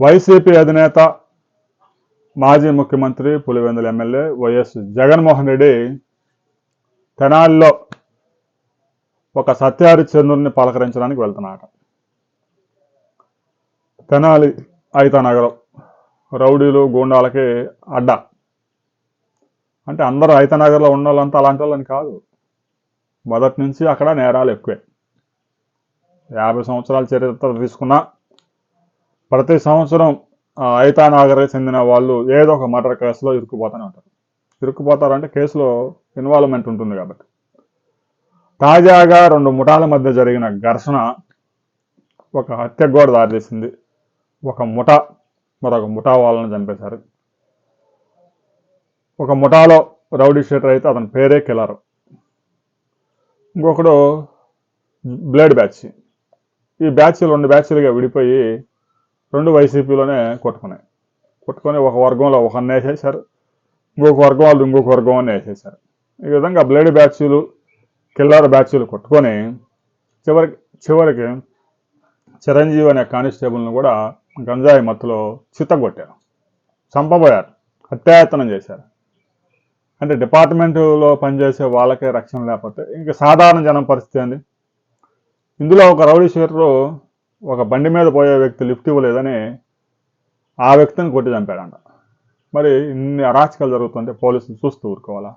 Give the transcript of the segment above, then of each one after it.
YCP అధినేత మాజీ ముఖ్యమంత్రి పులివెందుల ఎమ్మెల్యే వైఎస్ జగన్మోహన్ రెడ్డి తెనాలిలో ఒక సత్యహరిచంద్రుని పలకరించడానికి వెళ్తున్నాట తెనాలి ఐతానగరం రౌడీలు గూండాలకి అడ్డ. అంటే అందరూ ఐతనగర్లో ఉన్న వాళ్ళంతా అలాంటి వాళ్ళని కాదు. మొదటి నుంచి అక్కడ నేరాలు ఎక్కువే. యాభై సంవత్సరాల చరిత్ర తీసుకున్నా ప్రతి సంవత్సరం ఆ చెందిన వాళ్ళు ఏదో ఒక మర్డర్ కేసులో ఇరుక్కుపోతూనే ఉంటారు. ఇరుక్కుపోతారంటే కేసులో ఇన్వాల్వ్మెంట్ ఉంటుంది కాబట్టి. తాజాగా రెండు ముఠాల మధ్య జరిగిన ఘర్షణ ఒక హత్య కూడా దారితీసింది ఒక ముఠ మరొక ముఠా వాళ్ళని చంపేశారు. ఒక ముఠాలో రౌడీ షీటర్ అయితే అతని పేరే కిల్లర్. ఇంకొకడు బ్లేడ్ బ్యాచ్. ఈ బ్యాచ్లు రెండు బ్యాచ్లుగా విడిపోయి రెండు వైసీపీలోనే కొట్టుకున్నాయి. కొట్టుకొని ఒక వర్గంలో ఒకరిని వేసేసారు ఇంకొక వర్గం వాళ్ళు ఇంకొక వర్గం అని వేసేసారు ఈ విధంగా బ్లేడ్ బ్యాచ్లు కిల్లర్ బ్యాచ్లు కొట్టుకొని చివరికి చివరికి చిరంజీవి అనే కానిస్టేబుల్ని కూడా గంజాయి మత్తులో చిత్తగొట్టారు చంపబోయారు. హత్యాయత్నం చేశారు. అంటే డిపార్ట్మెంటులో పనిచేసే వాళ్ళకే రక్షణ లేకపోతే ఇంకా సాధారణ జనం పరిస్థితి అండి ఇందులో ఒక రౌడీ షీటరు ఒక బండి మీద పోయే వ్యక్తి లిఫ్ట్ ఇవ్వలేదని ఆ వ్యక్తిని కొట్టి చంపాడంట. మరి ఇన్ని అరాచకాలు జరుగుతుంటే పోలీసులు చూస్తూ ఊరుకోవాలా?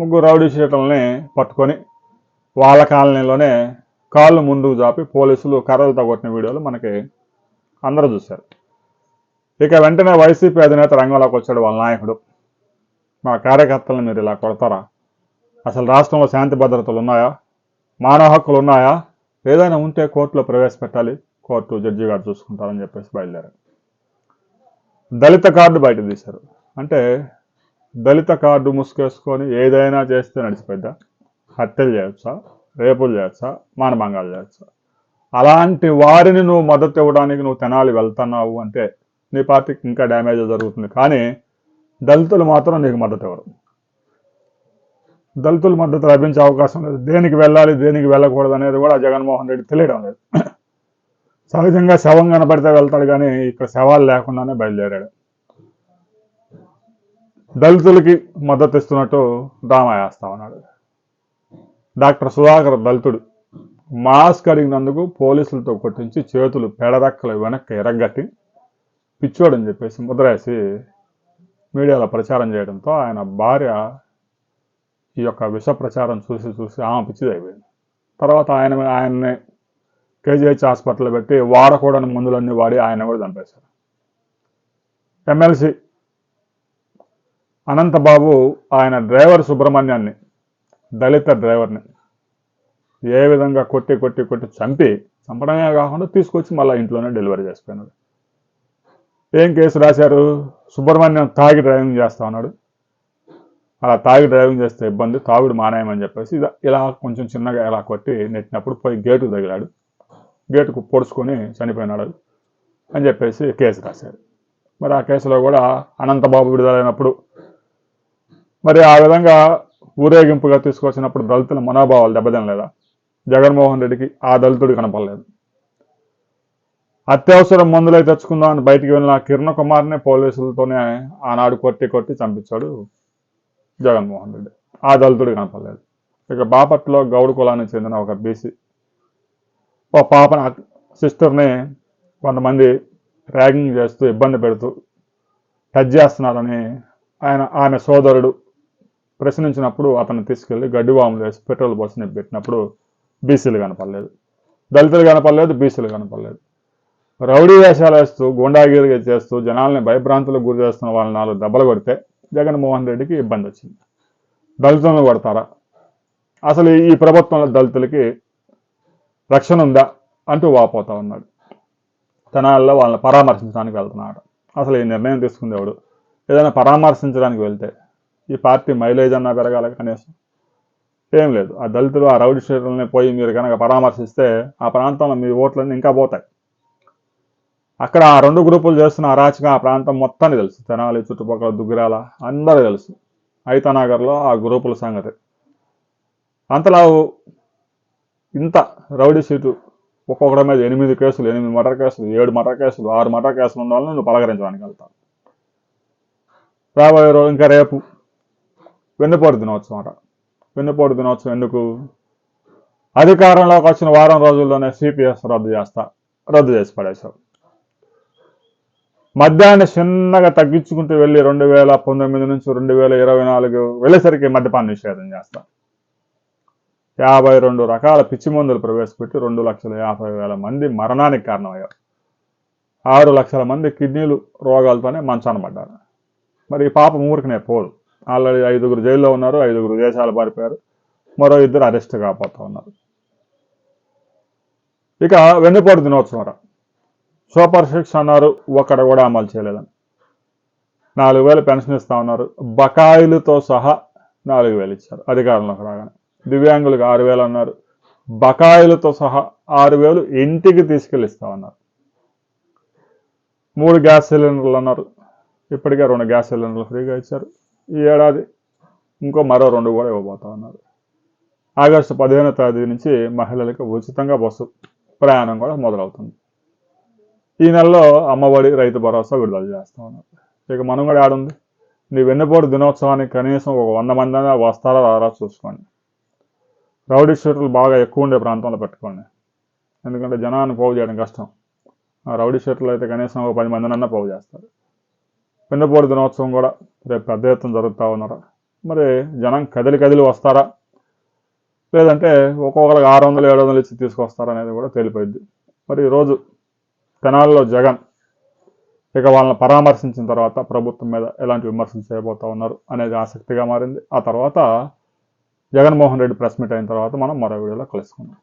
ముగ్గురు రౌడీ షీటర్లని పట్టుకొని వాళ్ళ కాలనీలోనే కాళ్ళు ముందుకు చాపి పోలీసులు కర్రలతో కొట్టిన వీడియోలు మనకి అందరూ చూశారు. ఇక వెంటనే వైసీపీ అధినేత రంగంలోకి వచ్చాడు వాళ్ళ నాయకుడు. మా కార్యకర్తలను మీరు ఇలా కొడతారా? అసలు రాష్ట్రంలో శాంతి భద్రతలు ఉన్నాయా? మానవ హక్కులు ఉన్నాయా? ఏదైనా ఉంటే కోర్టులో ప్రవేశపెట్టాలి. కోర్టు జడ్జి గారు చూసుకుంటారని చెప్పేసి బయలుదేరారు. దళిత కార్డు బయట తీశారు. అంటే దళిత కార్డు ముసుకేసుకొని ఏదైనా చేస్తే నడిచిపోద్దా హత్యలు చేయొచ్చా? రేపులు చేయొచ్చా? మానభంగాలు చేయొచ్చా? అలాంటి వారిని నువ్వు మద్దతు ఇవ్వడానికి నువ్వు తెనాలి వెళ్తున్నావు అంటే నీ పార్టీకి ఇంకా డ్యామేజ్ జరుగుతుంది. కానీ దళితులు మాత్రం నీకు మద్దతు ఇవ్వరు. దళితుల మద్దతు లభించే అవకాశం లేదు. దేనికి వెళ్ళాలి దేనికి వెళ్ళకూడదు అనేది కూడా జగన్మోహన్ రెడ్డి తెలియడం లేదు. సహజంగా శవం కనపడితే వెళ్తాడు కానీ ఇక్కడ శవాలు లేకుండానే బయలుదేరాడు. దళితులకి మద్దతు ఇస్తున్నట్టు డ్రామా ఉన్నాడు. డాక్టర్ సుధాకర్ దళితుడు. మాస్క్ అడిగినందుకు పోలీసులతో కొట్టించి చేతులు పెడదక్కలు వెనక్కి ఎరగట్టి పిచ్చోడని చెప్పేసి ముద్రేసి మీడియాలో ప్రచారం చేయడంతో ఆయన భార్య ఈ యొక్క విష ప్రచారం చూసి చూసి ఆమె పిచ్చిదైపోయింది తర్వాత ఆయన ఆయన్ని కేజీహెచ్ హాస్పిటల్ పెట్టి వాడకూడని మందులన్నీ వాడి ఆయన కూడా చంపేశారు. ఎమ్మెల్సీ అనంతబాబు ఆయన డ్రైవర్ సుబ్రహ్మణ్యాన్ని దళిత డ్రైవర్ని ఏ విధంగా కొట్టి కొట్టి కొట్టి చంపి చంపడమే కాకుండా తీసుకొచ్చి మళ్ళీ ఇంట్లోనే డెలివరీ చేసిపోయినాడు. ఏం కేసు రాశారు? సుబ్రహ్మణ్యం తాగి డ్రైవింగ్ చేస్తా ఉన్నాడు. అలా తాగి డ్రైవింగ్ చేస్తే ఇబ్బంది తాగుడు మానేయమని చెప్పేసి ఇలా ఇలా కొంచెం చిన్నగా ఇలా కొట్టి నెట్టినప్పుడు పోయి గేటుకు తగిలాడు. గేటుకు పొడుచుకొని చనిపోయినాడు అని చెప్పేసి కేసు రాశారు. మరి ఆ కేసులో కూడా అనంతబాబు విడుదలైనప్పుడు మరి ఆ విధంగా ఊరేగింపుగా తీసుకొచ్చినప్పుడు దళితుల మనోభావాలు దెబ్బతినలేదా? జగన్మోహన్ రెడ్డికి ఆ దళితుడు కనపడలేదు. అత్యవసరం మందులై తెచ్చుకుందామని బయటికి వెళ్ళిన కిరణ్ కుమార్ని పోలీసులతోనే ఆనాడు కొట్టి కొట్టి చంపించాడు జగన్మోహన్ రెడ్డి. ఆ దళితుడు కనపడలేదు. ఇక బాపట్లో గౌడ్ కులానికి చెందిన ఒక బీసీ ఓ పాప సిస్టర్ని కొంతమంది ర్యాగింగ్ చేస్తూ ఇబ్బంది పెడుతూ టచ్ చేస్తున్నారని ఆయన ఆమె సోదరుడు ప్రశ్నించినప్పుడు అతను తీసుకెళ్ళి గడ్డివాములు వేసి పెట్రోల్ పోసి పెట్టినప్పుడు బీసీలు కనపడలేదు. దళితులు కనపడలేదు బీసీలు కనపడలేదు. రౌడీ వేషాలు వేస్తూ గుండాగిరిగా చేస్తూ జనాల్ని భయభ్రాంతులకు గురి చేస్తున్న వాళ్ళని నాలుగు దెబ్బలు కొడితే జగన్మోహన్ రెడ్డికి ఇబ్బంది వచ్చింది. దళితులను కొడతారా? అసలు ఈ ప్రభుత్వంలో దళితులకి రక్షణ ఉందా అంటూ వాపోతా ఉన్నాడు. తెనాల్లో వాళ్ళని పరామర్శించడానికి వెళ్తున్నాడు. అసలు ఈ నిర్ణయం తీసుకునేవాడు ఏదైనా పరామర్శించడానికి వెళ్తే ఈ పార్టీ మైలేజ్ అన్నా పెరగాలి కనీసం. ఏం లేదు. ఆ దళితులు ఆ రౌడీ షీటర్లని పోయి మీరు కనుక పరామర్శిస్తే ఆ ప్రాంతంలో మీ ఓట్లన్నీ ఇంకా పోతాయి. అక్కడ ఆ రెండు గ్రూపులు చేస్తున్న అరాచకం ఆ ప్రాంతం మొత్తాన్ని తెలుసు. తెనాలి చుట్టుపక్కల దుగ్గిరాల అందరూ తెలుసు. ఐతనగర్లో ఆ గ్రూపుల సంగతి. అంతలా ఇంత రౌడీ సీటు ఒక్కొక్కడి మీద ఎనిమిది కేసులు ఎనిమిది మర్డర్ కేసులు ఏడు మర్డర్ కేసులు ఆరు మర్డర్ కేసులు ఉన్న వాళ్ళని నువ్వు పలకరించడానికి వెళ్తావు. రాబోయే రోజు ఇంకా రేపు వెన్నుపోటు దినోత్సవం అట. వెన్నుపోటు దినోత్సవం ఎందుకు? అధికారంలోకి వచ్చిన వారం రోజుల్లోనే సిపిఎస్ రద్దు చేస్తా రద్దు చేసి పడేశారు మద్యాన్ని చిన్నగా తగ్గించుకుంటూ వెళ్ళి రెండు వేల పంతొమ్మిది నుంచి రెండు వేల ఇరవై నాలుగు వెళ్ళేసరికి మద్యపాన నిషేధం చేస్తాం. యాభై రెండు రకాల పిచ్చి మందులు ప్రవేశపెట్టి రెండు లక్షల యాభై వేల మంది మరణానికి కారణమయ్యారు. ఆరు లక్షల మంది కిడ్నీలు రోగాలతోనే మంచాన పడ్డారు. మరి ఈ పాప ఊరికనే పోదు. ఆల్రెడీ ఐదుగురు జైల్లో ఉన్నారు ఐదుగురు దేశాలు పారిపోయారు మరో ఇద్దరు అరెస్ట్ కాకపోతా ఉన్నారు. ఇక వెన్నుపోటు దినోత్సవం రా. సూపర్ సిక్స్ అన్నారు ఒక్కడ కూడా అమలు చేయలేదని. నాలుగు వేలు పెన్షన్ ఇస్తా ఉన్నారు. బకాయిలతో సహా నాలుగు వేలు ఇచ్చారు అధికారంలోకి రాగానే. దివ్యాంగులకు ఆరు వేలు అన్నారు. బకాయిలతో సహా ఆరు వేలు ఇంటికి తీసుకెళ్ళిస్తా ఉన్నారు. మూడు గ్యాస్ సిలిండర్లు అన్నారు. ఇప్పటికే రెండు గ్యాస్ సిలిండర్లు ఫ్రీగా ఇచ్చారు. ఈ ఏడాది ఇంకో మరో రెండు కూడా ఇవ్వబోతా ఉన్నారు. ఆగస్టు పదిహేనో తేదీ నుంచి మహిళలకు ఉచితంగా బస్సు ప్రయాణం కూడా మొదలవుతుంది. ఈ నెలలో అమ్మఒడి రైతు భరోసా విడుదల చేస్తా ఉన్నారు. ఇక మనం కూడా ఆడుంది నీ వెన్నుపోటు దినోత్సవానికి కనీసం ఒక వంద మంది అయినా వస్తారా రారా చూసుకోండి. రౌడీ షీటర్లు బాగా ఎక్కువ ఉండే ప్రాంతంలో పెట్టుకోండి. ఎందుకంటే జనాన్ని పోగు చేయడం కష్టం. ఆ రౌడీ షీటర్లు అయితే కనీసం ఒక పది మందినన్నా పోగు చేస్తారు. వెన్నుపోటు దినోత్సవం కూడా రేపు పెద్ద ఎత్తున జరుగుతూ ఉన్నారు. మరి జనం కదిలి కదిలి వస్తారా? లేదంటే ఒక్కొక్కరికి ఆరు వందలు ఏడు వందలు ఇచ్చి తీసుకొస్తారా అనేది కూడా తెలిపోయింది మరి ఈరోజు తెనాలిలో జగన్ ఇక వాళ్ళని పరామర్శించిన తర్వాత ప్రభుత్వం మీద ఎలాంటి విమర్శలు చేయబోతా ఉన్నారు అనేది ఆసక్తిగా మారింది. ఆ తర్వాత జగన్మోహన్ రెడ్డి ప్రెస్ మీట్ అయిన తర్వాత మనం మరో వీడియోలో కలుసుకుందాం.